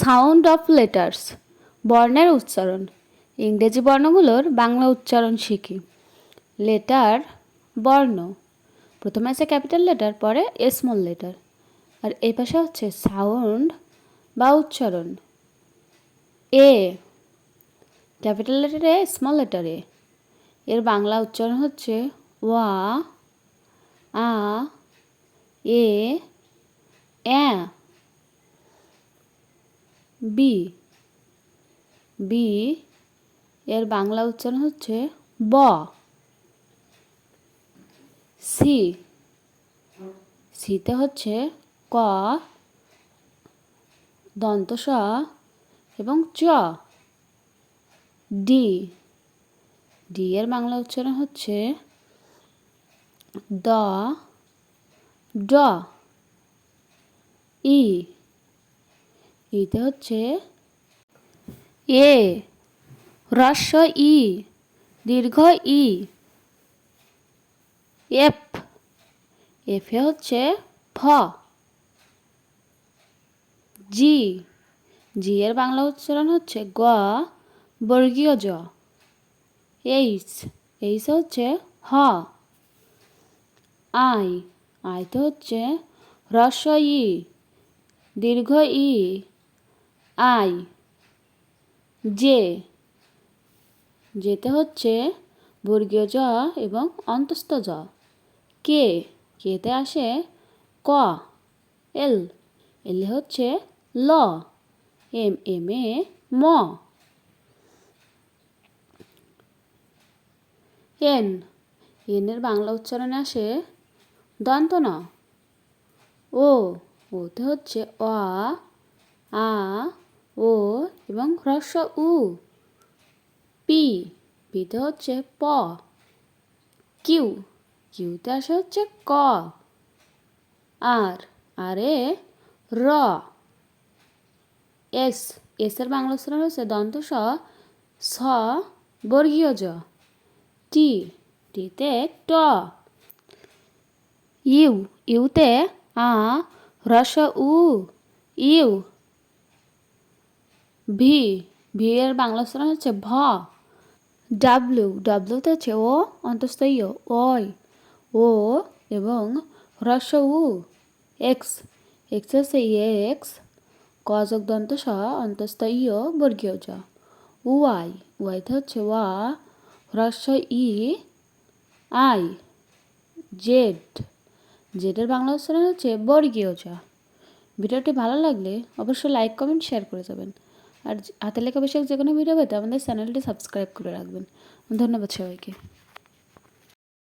Sound of letters, বর্ণের উচ্চারণ। ইংরেজি বর্ণগুলোর বাংলা উচ্চারণ শিখি। লেটার, বর্ণ। প্রথমে আছে ক্যাপিটাল লেটার, পরে স্মল লেটার। আর এই পাশে হচ্ছে সাউন্ড বা উচ্চারণ। A, capital letter A, small letter A. এর বাংলা উচ্চারণ হচ্ছে ওয়া আ, এ অ্যা বি। বি, এর বাংলা উচ্চারণ হচ্ছে ব। সি, সিতে হচ্ছে ক, দন্ত স এবং চ। ডি ডি এর বাংলা উচ্চারণ হচ্ছে দ, ড। ই ইতে হচ্ছে? এ, হ্রস্ব ই, দীর্ঘ ই, এফ, এফে হচ্ছে ফ। জি জি এর বাংলা উচ্চারণ হচ্ছে গ, বর্গীয় জ। এইচ এইচ হচ্ছে হ। আই আইতে হচ্ছে হ্রস্ব ই, দীর্ঘ ই। আই। জে। যেতে হচ্ছে বর্গীয় জ এবং অন্তস্থ জ। কে। কেতে আসে ক। এল। এলে হচ্ছে ল। এম এম, এ, ম। এন। এনের বাংলা উচ্চারণে আসে দন্ত ন ও। ওতে হচ্ছে অ, আ ও এবং হ্রস্ব উ। পি, পিতে হচ্ছে প। কিউ, কিউতে আসে হচ্ছে ক। আর আর এ র। এস এসের বাংলা উচ্চারণ হচ্ছে দন্ত স স বর্গীয় জ। টি, টিতে ট। ইউ, ইউতে আ, হ্রস্ব উ। ইউ ভি ভি এর বাংলা উচ্চারণ হচ্ছে ভ। ডাব্লিউ ডাব্লিউতে হচ্ছে ও অন্তস্থ ইয় ওই, ও এবং হ্রস্ব উ, এক্স। এক্স হচ্ছে এক্স। কজক দন্ত স অন্তস্থ ইয় বর্গীয় জ। ওয়াই ওয়াইতে হচ্ছে ওয়া, হ্রস্ব ই, আই, জেড। জেডের বাংলা উচ্চারণ হচ্ছে বর্গীয় জ। ভিডিওটি ভালো লাগলে অবশ্যই লাইক, কমেন্ট, শেয়ার করে যাবেন। আর হাতে লেখা বিষয়ক যে কোনো ভিডিও পেতে আমাদের চ্যানেলটি সাবস্ক্রাইব করে রাখবেন। ধন্যবাদ সবাইকে।